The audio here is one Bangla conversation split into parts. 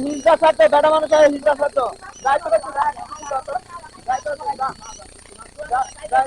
হিংসা ছাড়তো বেটা মানুষ হিংসা ছাড়তো যাই তো যাই তো যাই যাই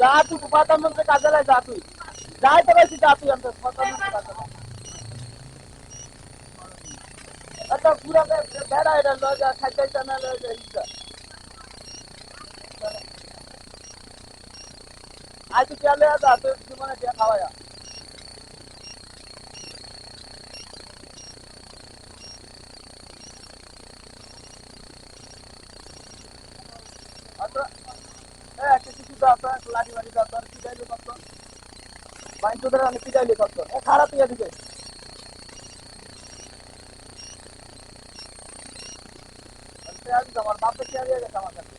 যা তুই প্রধানমন্ত্রী লাই যা তুই। যাই তো বলছি যা তুই, আমি প্রধানমন্ত্রী লাই। আচ্ছা পুরা বেড়া এটা লজা খাইতে না লজা হিংসা আজ তুই চলে যা তুই জীবনে খাওয়া যা একটা কিছু তো একটা লাঠি মারি দাও তো আর কত বাইন তো আমি পিটাইলে কত এ খারাপ তুই এদিকে আমার বাপে চেয়ার দিয়ে গেছে আমার কাছে।